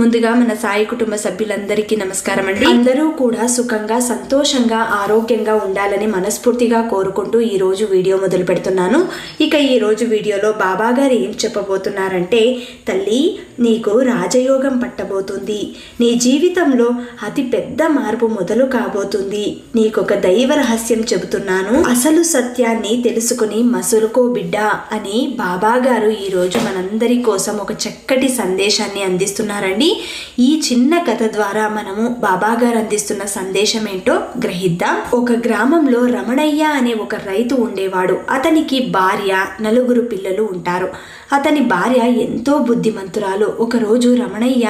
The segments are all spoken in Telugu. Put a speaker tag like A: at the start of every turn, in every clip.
A: ముందుగా మన సాయి కుటుంబ సభ్యులందరికీ నమస్కారం అండి అందరూ కూడా సుఖంగా సంతోషంగా ఆరోగ్యంగా ఉండాలని మనస్ఫూర్తిగా కోరుకుంటూ ఈ రోజు వీడియో మొదలు పెడుతున్నాను. ఇక ఈ రోజు వీడియోలో బాబా గారు ఏం చెప్పబోతున్నారంటే తల్లి నీకు రాజయోగం పట్టబోతుంది. నీ జీవితంలో అతి పెద్ద మార్పు మొదలు కాబోతుంది. నీకొక దైవ రహస్యం చెబుతున్నాను. అసలు సత్యాన్ని తెలుసుకుని మసులుకో బిడ్డ అని బాబా గారు ఈరోజు మనందరి కోసం ఒక చక్కటి సందేశాన్ని అందిస్తున్నారండి. ఈ చిన్న కథ ద్వారా మనము బాబా గారు అందిస్తున్న సందేశం ఏంటో గ్రహిద్దాం. ఒక గ్రామంలో రమణయ్య అనే ఒక రైతు ఉండేవాడు. అతనికి భార్య నలుగురు పిల్లలు ఉంటారు. అతని భార్య ఎంతో బుద్ధిమంతురాలు. ఒకరోజు రమణయ్య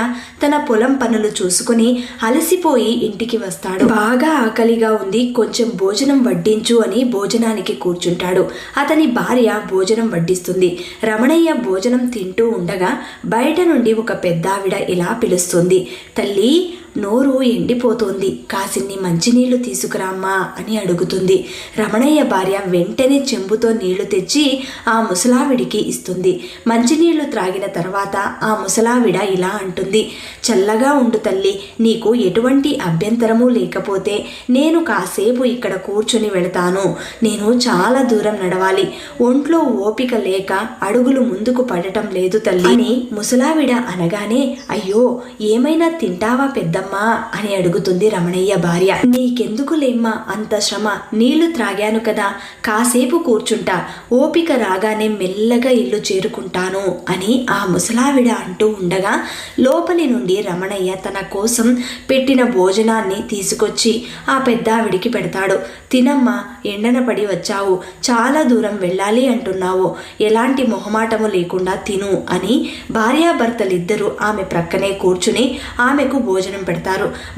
A: తన పొలం పనులు చూసుకుని అలసిపోయి ఇంటికి వస్తాడు. బాగా ఆకలిగా ఉంది కొంచెం భోజనం వడ్డించు అని భోజనానికి కూర్చుంటాడు. అతని భార్య భోజనం వడ్డిస్తుంది. రమణయ్య భోజనం తింటూ ఉండగా బయట నుండి ఒక పెద్దావిడ ఇలా పిలుస్తుంది. తల్లి నోరు ఎండిపోతోంది. కాసిన్ని మంచినీళ్ళు తీసుకురామ్మా అని అడుగుతుంది. రమణయ్య భార్య వెంటనే చెంబుతో నీళ్ళు తెచ్చి ఆ ముసలావిడికి ఇస్తుంది. మంచినీళ్ళు త్రాగిన తర్వాత ఆ ముసలావిడ ఇలా అంటుంది. చల్లగా ఉండు తల్లి నీకు ఎటువంటి అభ్యంతరము లేకపోతే నేను కాసేపు ఇక్కడ కూర్చుని వెళతాను. నేను చాలా దూరం నడవాలి. ఒంట్లో ఓపిక లేక అడుగులు ముందుకు పడటం లేదు తల్లి అని ముసలావిడ అనగానే అయ్యో ఏమైనా తింటావా పెద్దమ్మ? అని అడుగుతుంది రమణయ్య భార్య. నీకెందుకులేమ్మా అంత శ్రమ? నీళ్ళు త్రాగాను కదా. కాసేపు కూర్చుంటా. ఓపిక రాగానే మెల్లగా ఇల్లు చేరుకుంటాను అని ఆ ముసలావిడ అంటూ ఉండగా లోపలి నుండి రమణయ్య తన కోసం పెట్టిన భోజనాన్ని తీసుకొచ్చి ఆ పెద్దావిడికి పెడతాడు. తినమ్మా ఎండన పడి వచ్చావు. చాలా దూరం వెళ్ళాలి అంటున్నావు. ఎలాంటి మొహమాటము లేకుండా తిను అని భార్యాభర్తలిద్దరూ ఆమె ప్రక్కనే కూర్చుని ఆమెకు భోజనం పెడతారు.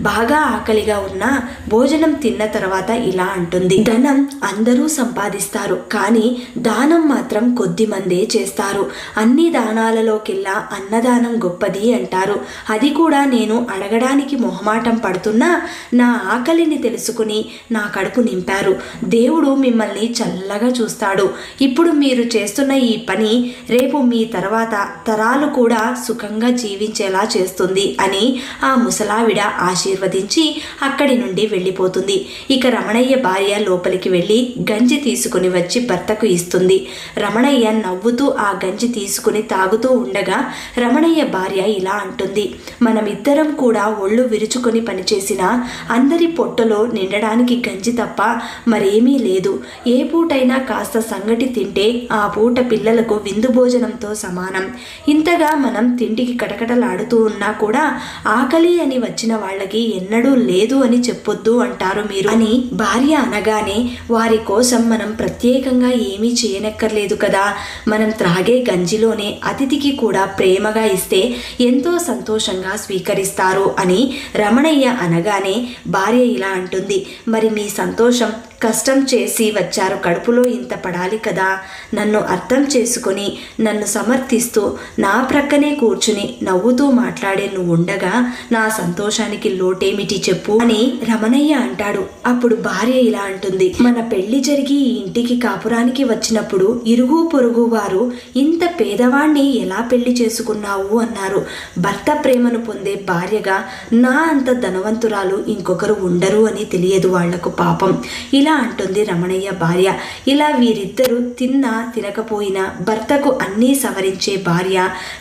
A: బాగా ఆకలిగా ఉన్న భోజనం తిన్న తర్వాత ఇలా అంటుంది. ధనం అందరూ సంపాదిస్తారు కానీ దానం మాత్రం కొద్ది మందే చేస్తారు. అన్ని దానాలలోకెల్లా అన్నదానం గొప్పది అంటారు. అది కూడా నేను అడగడానికి మొహమాటం పడుతున్నా నా ఆకలిని తెలుసుకుని నా కడుపు నింపారు. దేవుడు మిమ్మల్ని చల్లగా చూస్తాడు. ఇప్పుడు మీరు చేస్తున్న ఈ పని రేపు మీ తర్వాత తరాలు కూడా సుఖంగా జీవించేలా చేస్తుంది అని ఆ ఆవిడ ఆశీర్వదించి అక్కడి నుండి వెళ్ళిపోతుంది. ఇక రమణయ్య భార్య లోపలికి వెళ్ళి గంజి తీసుకుని వచ్చి భర్తకు ఇస్తుంది. రమణయ్య నవ్వుతూ ఆ గంజి తీసుకుని తాగుతూ ఉండగా రమణయ్య భార్య ఇలా అంటుంది. మనమిద్దరం కూడా ఒళ్ళు విరుచుకొని పనిచేసిన అందరి పొట్టలో నిండడానికి గంజి తప్ప మరేమీ లేదు. ఏ పూటైనా కాస్త సంగటి తింటే ఆ పూట పిల్లలకు విందు భోజనంతో సమానం. ఇంతగా మనం తిండికి కటకటలాడుతూ ఉన్నా కూడా ఆకలి అని వచ్చిన వాళ్ళకి ఎన్నడూ లేదు అని చెప్పొద్దు అంటారు మీరు అని భార్య అనగానే వారి కోసం మనం ప్రత్యేకంగా ఏమీ చేయనక్కర్లేదు కదా. మనం త్రాగే గంజిలోనే అతిథికి కూడా ప్రేమగా ఇస్తే ఎంతో సంతోషంగా స్వీకరిస్తారు అని రమణయ్య అనగానే భార్య ఇలా అంటుంది. మరి మీ సంతోషం కష్టం చేసి వచ్చారు. కడుపులో ఇంత పడాలి కదా. నన్ను అర్థం చేసుకొని నన్ను సమర్థిస్తూ నా ప్రక్కనే కూర్చుని నవ్వుతూ మాట్లాడే నువ్వు ఉండగా నా సంతోషానికి లోటేమిటి చెప్పు అని రమణయ్య అంటాడు. అప్పుడు భార్య ఇలా అంటుంది. మన పెళ్ళి జరిగి ఈ ఇంటికి కాపురానికి వచ్చినప్పుడు ఇరుగు పొరుగు వారు ఇంత పేదవాణ్ణి ఎలా పెళ్ళి చేసుకున్నావు అన్నారు. భర్త ప్రేమను పొందే భార్యగా నా అంత ధనవంతురాలు ఇంకొకరు ఉండరు అని తెలియదు వాళ్ళకు పాపం. ఇలా ఇలా అంటుంది రమణయ్య భార్య. ఇలా వీరిద్దరూ తిన్నా తినకపోయినా భర్తకు అన్నీ సవరించే భార్య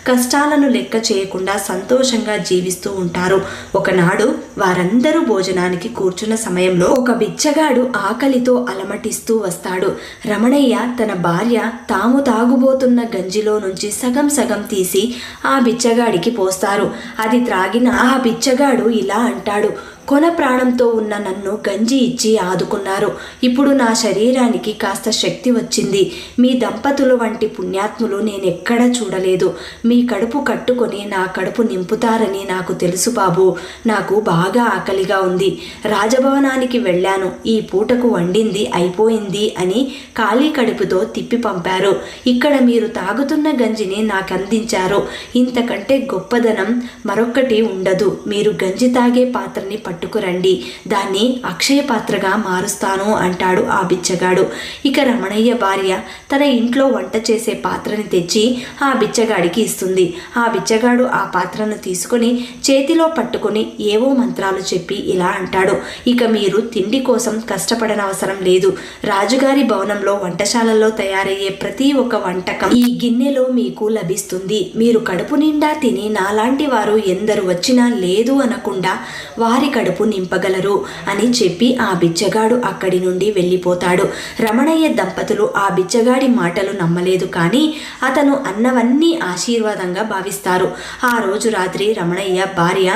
A: కష్టాలను లెక్క చేయకుండా సంతోషంగా జీవిస్తూ ఉంటారు. ఒకనాడు వారందరూ భోజనానికి కూర్చున్న సమయంలో ఒక బిచ్చగాడు ఆకలితో అలమటిస్తూ వస్తాడు. రమణయ్య తన భార్య తాము తాగుబోతున్న గంజిలో నుంచి సగం సగం తీసి ఆ బిచ్చగాడికి పోస్తారు. అది త్రాగిన ఆ బిచ్చగాడు ఇలా అంటాడు కొన ప్రాణంతో ఉన్న నన్ను గంజి ఇచ్చి ఆదుకున్నారు. ఇప్పుడు నా శరీరానికి కాస్త శక్తి వచ్చింది. మీ దంపతులు వంటి పుణ్యాత్ములు నేనెక్కడా చూడలేదు. మీ కడుపు కట్టుకొని నా కడుపు నింపుతారని నాకు తెలుసు బాబు. నాకు బాగా ఆకలిగా ఉంది. రాజభవనానికి వెళ్ళాను. ఈ పూటకు వండింది అయిపోయింది అని ఖాళీ కడుపుతో తిప్పి పంపారు. ఇక్కడ మీరు తాగుతున్న గంజిని నాకు అందించారు ఇంతకంటే గొప్పదనం మరొక్కటి ఉండదు. మీరు గంజి తాగే పాత్రని పట్టు పట్టుకురండి. దాన్ని అక్షయ పాత్రగా మారుస్తాను అంటాడు ఆ బిచ్చగాడు. ఇక రమణయ్య భార్య తన ఇంట్లో వంట చేసే పాత్రని తెచ్చి ఆ బిచ్చగాడికి ఇస్తుంది. ఆ బిచ్చగాడు ఆ పాత్రను తీసుకొని చేతిలో పట్టుకొని ఏవో మంత్రాలు చెప్పి ఇలా అంటాడు. ఇక మీరు తిండి కోసం కష్టపడనవసరం లేదు. రాజుగారి భవనంలో వంటశాలలో తయారయ్యే ప్రతి ఒక్క వంటకం ఈ గిన్నెలో మీకు లభిస్తుంది. మీరు కడుపు నిండా తిని నాలాంటి వారు ఎందరు వచ్చినా లేదు అనకుండా వారి కడుపు నింపగలరు అని చెప్పి ఆ బిచ్చగాడు అక్కడి నుండి వెళ్ళిపోతాడు. రమణయ్య దంపతులు ఆ బిచ్చగాడి మాటలు నమ్మలేదు కానీ అతను అన్నవన్నీ ఆశీర్వాదంగా భావిస్తారు. ఆ రోజు రాత్రి రమణయ్య భార్య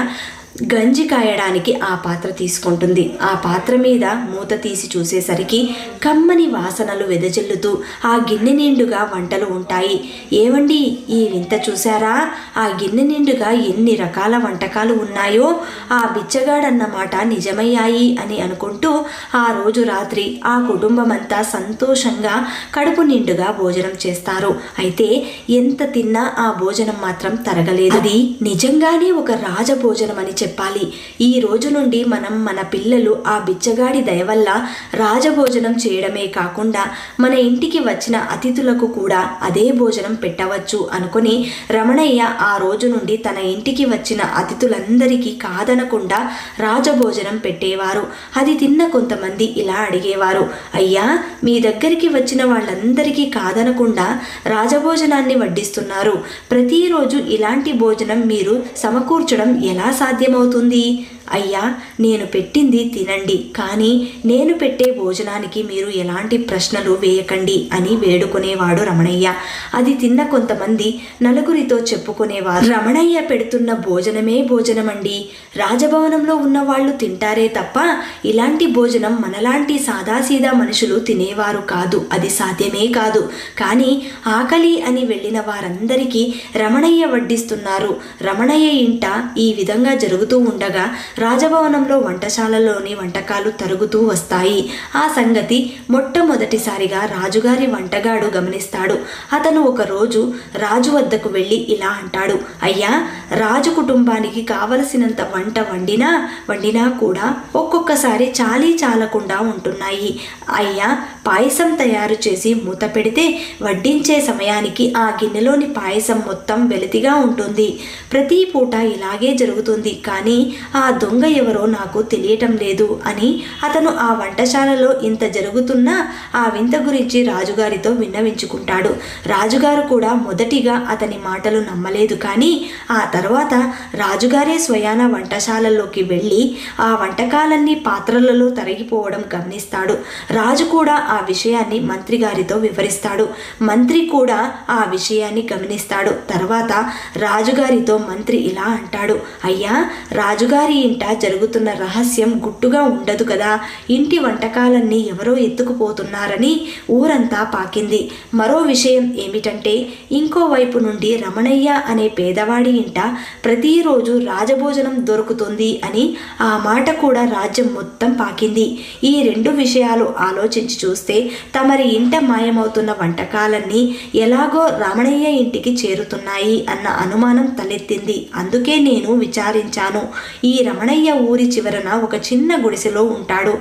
A: గంజి కాయడానికి ఆ పాత్ర తీసుకుంటుంది. ఆ పాత్ర మీద మూత తీసి చూసేసరికి కమ్మని వాసనలు వెదజల్లుతూ ఆ గిన్నె నిండుగా వంటలు ఉంటాయి. ఏవండి ఈ వింత చూసారా ఆ గిన్నె నిండుగా ఎన్ని రకాల వంటకాలు ఉన్నాయో? ఆ బిచ్చగాడన్న మాట నిజమయ్యాయి అని అనుకుంటూ ఆ రోజు రాత్రి ఆ కుటుంబమంతా సంతోషంగా కడుపు నిండుగా భోజనం చేస్తారు. అయితే ఎంత తిన్నా ఆ భోజనం మాత్రం తరగలేదు. అది నిజంగానే ఒక రాజభోజనం అని చెప్పాలి. ఈ రోజు నుండి మనం మన పిల్లలు ఆ బిచ్చగాడి దయ వల్ల రాజభోజనం చేయడమే కాకుండా మన ఇంటికి వచ్చిన అతిథులకు కూడా అదే భోజనం పెట్టవచ్చు అనుకుని రమణయ్య ఆ రోజు నుండి తన ఇంటికి వచ్చిన అతిథులందరికీ కాదనకుండా రాజభోజనం పెట్టేవారు. అది తిన్న కొంతమంది ఇలా అడిగేవారు. అయ్యా మీ దగ్గరికి వచ్చిన వాళ్ళందరికీ కాదనకుండా రాజభోజనాన్ని వడ్డిస్తున్నారు. ప్రతిరోజు ఇలాంటి భోజనం మీరు సమకూర్చడం ఎలా సాధ్యం? ఏమవుతుంది? అయ్యా నేను పెట్టింది తినండి కానీ నేను పెట్టే భోజనానికి మీరు ఎలాంటి ప్రశ్నలు వేయకండి అని వేడుకునేవాడు రమణయ్య. అది తిన్న కొంతమంది నలుగురితో చెప్పుకునేవారు. రమణయ్య పెడుతున్న భోజనమే భోజనమండి. రాజభవనంలో ఉన్న వాళ్ళు తింటారే తప్ప ఇలాంటి భోజనం మనలాంటి సాదాసీదా మనుషులు తినేవారు కాదు. అది సాధ్యమే కాదు. కానీ ఆకలి అని వెళ్ళిన వారందరికీ రమణయ్య వడ్డిస్తున్నారు. రమణయ్య ఇంట ఈ విధంగా జరుగుతుంది. జరుగుతూ ఉండగా రాజభవనంలో వంటశాలలోని వంటకాలు తరుగుతూ వస్తాయి. ఆ సంగతి మొట్టమొదటిసారిగా రాజుగారి వంటగాడు గమనిస్తాడు. అతను ఒకరోజు రాజు వద్దకు వెళ్ళి ఇలా అంటాడు. అయ్యా రాజు కుటుంబానికి కావలసినంత వంట వండినా వండినా కూడా ఒక్కొక్కసారి చాలీ చాలకుండా ఉంటున్నాయి. అయ్యా పాయసం తయారు చేసి మూత పెడితే వడ్డించే సమయానికి ఆ గిన్నెలోని పాయసం మొత్తం వెలితిగా ఉంటుంది. ప్రతి పూట ఇలాగే జరుగుతుంది. కానీ ఆ దొంగ ఎవరో నాకు తెలియటం లేదు అని అతను ఆ వంటశాలలో ఇంత జరుగుతున్నా ఆ వింత గురించి రాజుగారితో విన్నవించుకుంటాడు. రాజుగారు కూడా మొదటిగా అతని మాటలు నమ్మలేదు కానీ ఆ తర్వాత రాజుగారే స్వయాన వంటశాలలోకి వెళ్ళి ఆ వంటకాలన్నీ పాత్రలలో తరిగిపోవడం గమనిస్తాడు. రాజు కూడా ఆ విషయాన్ని మంత్రి గారితో వివరిస్తాడు. మంత్రి కూడా ఆ విషయాన్ని గమనిస్తాడు. తర్వాత రాజుగారితో మంత్రి ఇలా అంటాడు. అయ్యా రాజుగారి ఇంట జరుగుతున్న రహస్యం గుట్టుగా ఉండదు కదా. ఇంటి వంటకాలన్నీ ఎవరో ఎత్తుకుపోతున్నారని ఊరంతా పాకింది. మరో విషయం ఏమిటంటే ఇంకోవైపు నుండి రమణయ్య అనే పేదవాడి ఇంట ప్రతిరోజు రాజభోజనం దొరుకుతుంది అని ఆ మాట కూడా రాజ్యం మొత్తం పాకింది. ఈ రెండు విషయాలు ఆలోచించి చూస్తే తమరి ఇంట మాయమవుతున్న వంటకాలన్నీ ఎలాగో రమణయ్య ఇంటికి చేరుతున్నాయి అన్న అనుమానం తలెత్తింది. అందుకే నేను విచారించాను. ఈ రమణయ్య ఊరి చివరన ఒక చిన్న గుడిసెలో ఉంటాడు.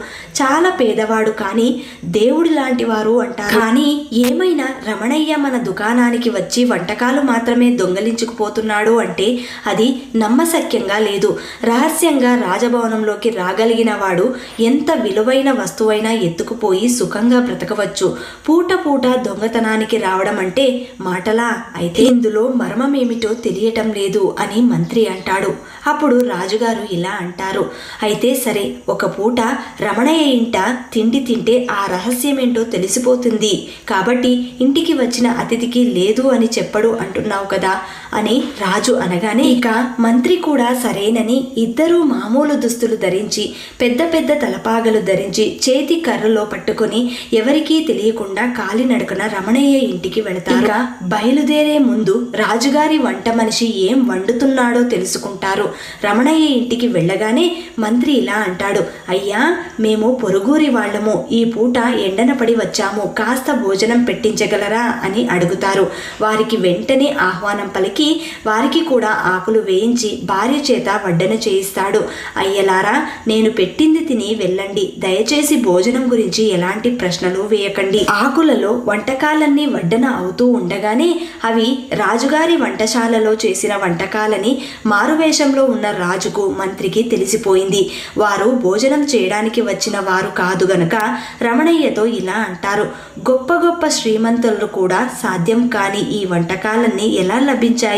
A: చాలా పేదవాడు కానీ దేవుడు లాంటి వారు అంటారు. కానీ ఏమైనా రమణయ్య మన దుకాణానికి వచ్చి వంటకాలు మాత్రమే దొంగలించుకుపోతున్నాడు అంటే అది నమ్మశక్యంగా లేదు. రహస్యంగా రాజభవనంలోకి రాగలిగిన వాడు ఎంత విలువైన వస్తువైనా ఎత్తుకుపోయి సుఖంగా బ్రతకవచ్చు. పూట పూట దొంగతనానికి రావడం అంటే మాటలా? అయితే ఇందులో మర్మమేమిటో తెలియటం లేదు అని మంత్రి అంటాడు. అప్పుడు రాజుగారు ఇలా అంటారు. అయితే సరే ఒక పూట రమణయ్య ఇంట తిండి తింటే ఆ రహస్యమేంటో తెలిసిపోతుంది. కాబట్టి ఇంటికి వచ్చిన అతిథికి లేదు అని చెప్పడు అంటున్నావు కదా. అని రాజు అనగానే ఇక మంత్రి కూడా సరేనని ఇద్దరూ మామూలు దుస్తులు ధరించి పెద్ద పెద్ద తలపాగలు ధరించి చేతి కర్రలో పట్టుకొని ఎవరికీ తెలియకుండా కాలినడకన రమణయ్య ఇంటికి వెళతారు. ఇక బయలుదేరే ముందు రాజుగారి వంట మనిషి ఏం వండుతున్నాడో తెలుసుకుంటారు. రమణయ్య ఇంటికి వెళ్ళగానే మంత్రి ఇలా అంటాడు అయ్యా మేము పొరుగురి వాళ్ళము. ఈ పూట ఎండన పడి వచ్చాము. కాస్త భోజనం పెట్టించగలరా? అని అడుగుతారు. వారికి వెంటనే ఆహ్వానం పలికి వారికి వారికి కూడా ఆకులు వేయించి భార్య చేత వడ్డన చేయిస్తాడు. అయ్యలారా నేను పెట్టింది తిని వెళ్ళండి. దయచేసి భోజనం గురించి ఎలాంటి ప్రశ్నలు వేయకండి. ఆకులలో వంటకాలన్నీ వడ్డన అవుతూ ఉండగానే అవి రాజుగారి వంటశాలలో చేసిన వంటకాలని మారువేషంలో ఉన్న రాజుకు మంత్రికి తెలిసిపోయింది. వారు భోజనం చేయడానికి వచ్చిన వారు కాదు గనక రమణయ్యతో ఇలా అంటారు. గొప్ప గొప్ప శ్రీమంతులు కూడా సాధ్యం కాని ఈ వంటకాలన్నీ ఎలా లభించాయి?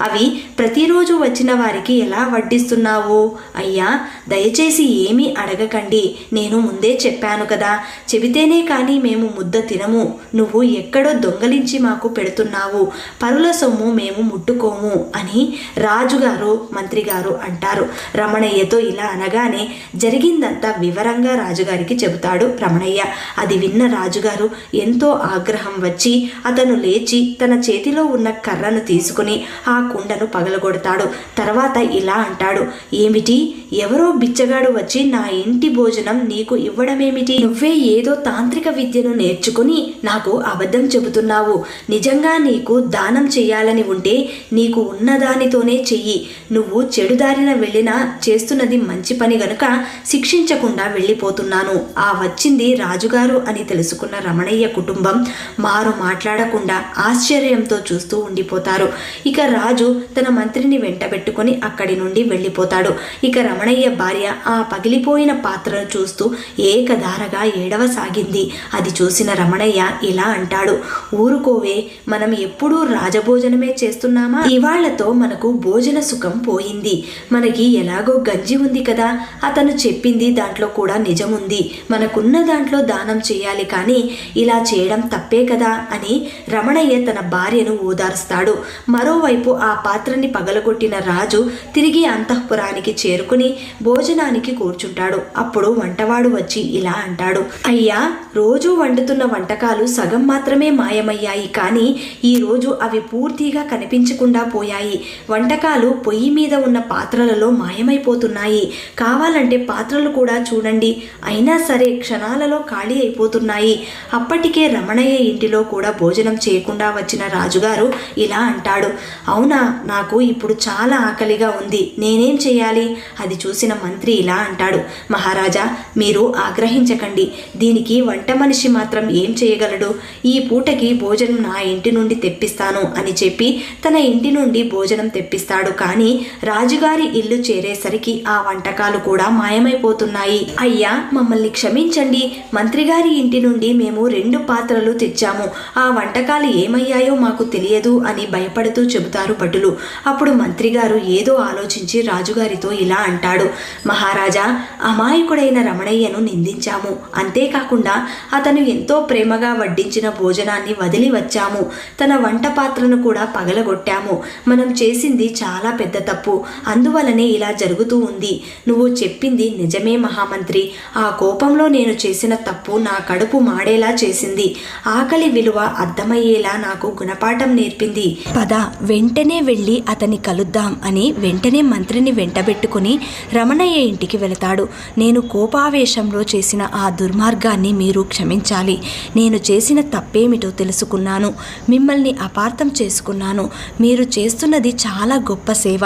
A: అవి ప్రతిరోజు వచ్చిన వారికి ఎలా వడ్డిస్తున్నావు? అయ్యా దయచేసి ఏమీ అడగకండి. నేను ముందే చెప్పాను కదా. చెబితేనే కానీ మేము ముద్ద తినము. నువ్వు ఎక్కడో దొంగలించి మాకు పెడుతున్నావు. పరుల సొమ్ము మేము ముట్టుకోము అని రాజుగారు మంత్రి గారు అంటారు. రమణయ్యతో ఇలా అనగానే జరిగిందంతా వివరంగా రాజుగారికి చెబుతాడు రమణయ్య. అది విన్న రాజుగారు ఎంతో ఆగ్రహం వచ్చి అతను లేచి తన చేతిలో ఉన్న కర్రను తీసుకుని ఆ కుండను పగలగొడతాడు. తర్వాత ఇలా అంటాడు ఏమిటి? ఎవరో బిచ్చగాడు వచ్చి నా ఇంటి భోజనం నీకు ఇవ్వడమేమిటి? నువ్వే ఏదో తాంత్రిక విద్యను నేర్చుకుని నాకు అబద్ధం చెబుతున్నావు. నిజంగా నీకు దానం చేయాలని ఉంటే నీకు ఉన్నదానితోనే చెయ్యి. నువ్వు చెడుదారిన వెళ్ళినా చేస్తున్నది మంచి పని గనుక శిక్షించకుండా వెళ్ళిపోతున్నాను. ఆ వచ్చింది రాజుగారు అని తెలుసుకున్న రమణయ్య కుటుంబం మారు మాట్లాడకుండా ఆశ్చర్యంతో చూస్తూ ఉండిపోతారు. ఇక రాజు తన మంత్రిని వెంటబెట్టుకొని అక్కడి నుండి వెళ్ళిపోతాడు. ఇక రమణయ్య భార్య ఆ పగిలిపోయిన పాత్రను చూస్తూ ఏకధారగా ఏడవసాగింది. అది చూసిన రమణయ్య ఇలా అంటాడు ఊరుకోవే మనం ఎప్పుడూ రాజభోజనమే చేస్తున్నామా? ఇవాళ్ళతో మనకు భోజన సుఖం పోయింది. మనకి ఎలాగో గంజి ఉంది కదా. అతను చెప్పింది దాంట్లో కూడా నిజముంది. మనకున్న దాంట్లో దానం చేయాలి కానీ ఇలా చేయడం తప్పే కదా అని రమణయ్య తన భార్యను ఓదారుస్తాడు. మరో మరోవైపు ఆ పాత్రని పగలగొట్టిన రాజు తిరిగి అంతఃపురానికి చేరుకుని భోజనానికి కూర్చుంటాడు. అప్పుడు వంటవాడు వచ్చి ఇలా అంటాడు. అయ్యా రోజు వండుతున్న వంటకాలు సగం మాత్రమే మాయమయ్యాయి కానీ ఈ రోజు అవి పూర్తిగా కనిపించకుండా పోయాయి. వంటకాలు పొయ్యి మీద ఉన్న పాత్రలలో మాయమైపోతున్నాయి. కావాలంటే పాత్రలు కూడా చూడండి. అయినా సరే క్షణాలలో ఖాళీ అయిపోతున్నాయి. అప్పటికే రమణయ్య ఇంటిలో కూడా భోజనం చేయకుండా వచ్చిన రాజుగారు ఇలా అంటాడు. అవునా నాకు ఇప్పుడు చాలా ఆకలిగా ఉంది. నేనేం చేయాలి? అది చూసిన మంత్రి ఇలా అంటాడు. మహారాజా మీరు ఆగ్రహించకండి. దీనికి వంట మనిషి మాత్రం ఏం చేయగలడు? ఈ పూటకి భోజనం నా ఇంటి నుండి తెప్పిస్తాను అని చెప్పి తన ఇంటి నుండి భోజనం తెప్పిస్తాడు. కానీ రాజుగారి ఇల్లు చేరేసరికి ఆ వంటకాలు కూడా మాయమైపోతున్నాయి. అయ్యా మమ్మల్ని క్షమించండి. మంత్రిగారి ఇంటి నుండి మేము రెండు పాత్రలు తెచ్చాము. ఆ వంటకాలు ఏమయ్యాయో మాకు తెలియదు అని భయపడుతూ చెబుతారు భటులు అప్పుడు మంత్రిగారు ఏదో ఆలోచించి రాజుగారితో ఇలా అంటాడు. మహారాజా అమాయకుడైన రమణయ్యను నిందించాము. అంతేకాకుండా అతను ఎంతో ప్రేమగా వడ్డించిన భోజనాన్ని వదిలి వచ్చాము. తన వంట పాత్రను కూడా పగలగొట్టాము. మనం చేసింది చాలా పెద్ద తప్పు. అందువలనే ఇలా జరుగుతూ ఉంది. నువ్వు చెప్పింది నిజమే మహామంత్రి. ఆ కోపంలో నేను చేసిన తప్పు నా కడుపు మాడేలా చేసింది. ఆకలి విలువ అర్థమయ్యేలా నాకు గుణపాఠం నేర్పింది. పద వెంటనే వెళ్ళి అతన్ని కలుద్దాం అని వెంటనే మంత్రిని వెంటబెట్టుకుని రమణయ్య ఇంటికి వెళతాడు. నేను కోపావేశంలో చేసిన ఆ దుర్మార్గాన్ని మీరు క్షమించాలి. నేను చేసిన తప్పేమిటో తెలుసుకున్నాను. మిమ్మల్ని అపార్థం చేసుకున్నాను. మీరు చేస్తున్నది చాలా గొప్ప సేవ.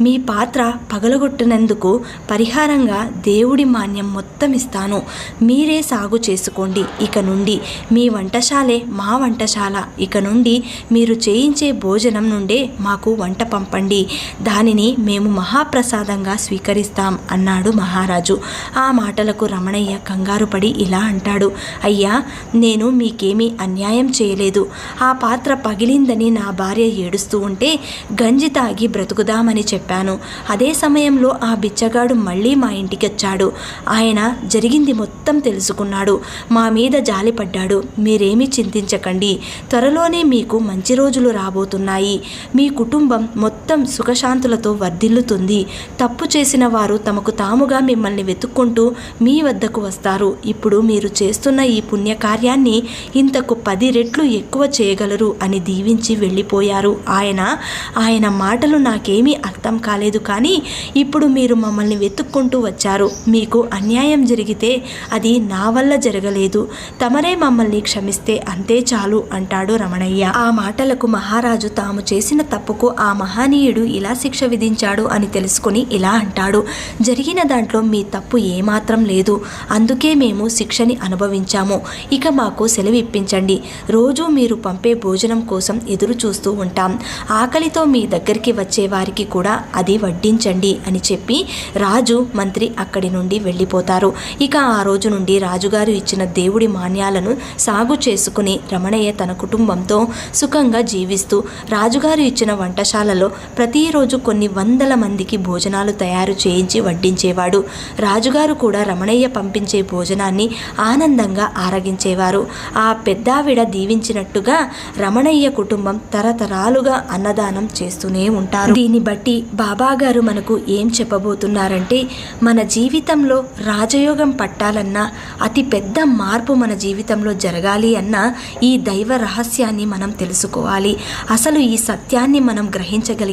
A: మీ పాత్ర పగలగొట్టినందుకు పరిహారంగా దేవుడి మాన్యం మొత్తం ఇస్తాను. మీరే సాగు చేసుకోండి ఇక నుండి. మీ వంటశాలే మా వంటశాల. ఇక నుండి మీరు చేయించే భోజనం నుండే మాకు వంట పంపండి. దానిని మేము మహాప్రసాదంగా స్వీకరిస్తాం అన్నాడు మహారాజు. ఆ మాటలకు రమణయ్య కంగారు పడి ఇలా అంటాడు. అయ్యా నేను మీకేమీ అన్యాయం చేయలేదు. ఆ పాత్ర పగిలిందని నా భార్య ఏడుస్తూ ఉంటే గంజి తాగి బ్రతుకుదామని చెప్పాను. అదే సమయంలో ఆ బిచ్చగాడు మళ్ళీ మా ఇంటికి వచ్చాడు ఆయన జరిగింది మొత్తం తెలుసుకున్నాడు. మా మీద జాలిపడ్డాడు. మీరేమీ చింతించకండి. త్వరలోనే మీకు మంచి రోజులు రాబోతున్నాయి. మీ కుటుంబం మొత్తం మొత్తం సుఖశాంతులతో వర్ధిల్లుతుంది. తప్పు చేసిన వారు తమకు తాముగా మిమ్మల్ని వెతుక్కుంటూ మీ వద్దకు వస్తారు. ఇప్పుడు మీరు చేస్తున్న ఈ పుణ్యకార్యాన్ని ఇంతకు పది రెట్లు ఎక్కువ చేయగలరు అని దీవించి వెళ్ళిపోయారు. ఆయన ఆయన మాటలు నాకేమీ అర్థం కాలేదు కానీ ఇప్పుడు మీరు మమ్మల్ని వెతుక్కుంటూ వచ్చారు. మీకు అన్యాయం జరిగితే అది నా వల్ల జరగలేదు. తమరే మమ్మల్ని క్షమిస్తే అంతే చాలు అంటాడు రమణయ్య. ఆ మాటలకు మహారాజు తాము చేసిన తప్పుకు ఆ మహనీయుడు ఇలా శిక్ష విధించాడు అని తెలుసుకుని ఇలా అంటాడు జరిగిన దాంట్లో మీ తప్పు ఏమాత్రం లేదు. అందుకే మేము శిక్షని అనుభవించాము. ఇక మాకు సెలవు ఇప్పించండి రోజు మీరు పంపే భోజనం కోసం ఎదురు చూస్తూ ఉంటాం. ఆకలితో మీ దగ్గరికి వచ్చే వారికి కూడా అది వడ్డించండి అని చెప్పి రాజు మంత్రి అక్కడి నుండి వెళ్ళిపోతారు. ఇక ఆ రోజు నుండి రాజుగారు ఇచ్చిన దేవుడి మాన్యాలను సాగు చేసుకుని రమణయ్య తన కుటుంబంతో సుఖంగా జీవిస్తూ రాజుగారు ఇచ్చిన వంటశాలలో ప్రతిరోజు కొన్ని వందల మందికి భోజనాలు తయారు చేయించి వడ్డించేవాడు. రాజుగారు కూడా రమణయ్య పంపించే భోజనాన్ని ఆనందంగా ఆరగించేవారు. ఆ పెద్దావిడ దీవించినట్టుగా రమణయ్య కుటుంబం తరతరాలుగా అన్నదానం చేస్తూనే ఉంటారు. దీన్ని బట్టి బాబాగారు మనకు ఏం చెప్పబోతున్నారంటే మన జీవితంలో రాజయోగం పట్టాలన్నా అతి పెద్ద మార్పు మన జీవితంలో జరగాలి అన్నా ఈ దైవ రహస్యాన్ని మనం తెలుసుకోవాలి. అసలు ఈ సత్యాన్ని మనం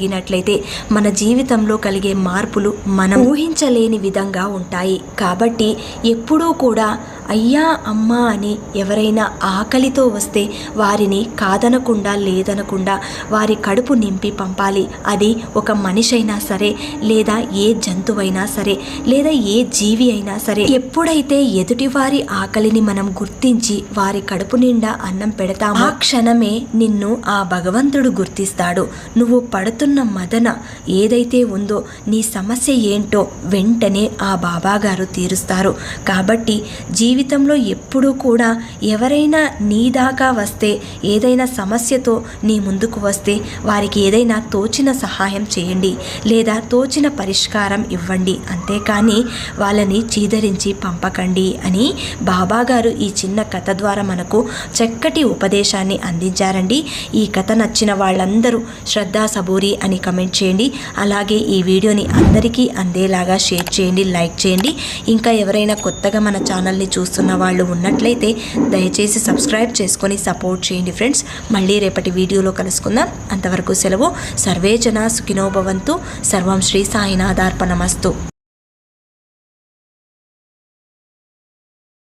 A: గ్రహించగలిగినట్లయితే మన జీవితంలో కలిగే మార్పులు మనం ఊహించలేని విధంగా ఉంటాయి. కాబట్టి ఎప్పుడూ కూడా అయ్యా అమ్మా అని ఎవరైనా ఆకలితో వస్తే వారిని కాదనకుండా లేదనకుండా వారి కడుపు నింపి పంపాలి. అది ఒక మనిషి అయినా సరే లేదా ఏ జంతువైనా సరే లేదా ఏ జీవి అయినా సరే ఎప్పుడైతే ఎదుటివారి ఆకలిని మనం గుర్తించి వారి కడుపు నిండా అన్నం పెడతామో ఆ క్షణమే నిన్ను ఆ భగవంతుడు గుర్తిస్తాడు. నువ్వు పడుతున్న మదన ఏదైతే ఉందో నీ సమస్య ఏంటో వెంటనే ఆ బాబా గారు తీరుస్తారు. కాబట్టి జీ జీవితంలో ఎప్పుడూ కూడా ఎవరైనా నీ దాకా వస్తే ఏదైనా సమస్యతో నీ ముందుకు వస్తే వారికి ఏదైనా తోచిన సహాయం చేయండి లేదా తోచిన పరిష్కారం ఇవ్వండి. అంతేకాని వాళ్ళని చీదరించి పంపకండి అని బాబాగారు ఈ చిన్న కథ ద్వారా మనకు చక్కటి ఉపదేశాన్ని అందించారండి. ఈ కథ నచ్చిన వాళ్ళందరూ శ్రద్ధా సబూరి అని కమెంట్ చేయండి. అలాగే ఈ వీడియోని అందరికీ అందేలాగా షేర్ చేయండి లైక్ చేయండి. ఇంకా ఎవరైనా కొత్తగా మన ఛానల్ని చూస్తున్న వాళ్ళు ఉన్నట్లయితే దయచేసి సబ్స్క్రైబ్ చేసుకొని సపోర్ట్ చేయండి ఫ్రెండ్స్. మళ్ళీ రేపటి వీడియోలో కలుసుకుందాం. అంతవరకు సెలవు. సర్వే జన సుఖినోభవంతు సర్వం శ్రీ సాయినాథార్పణమస్తు.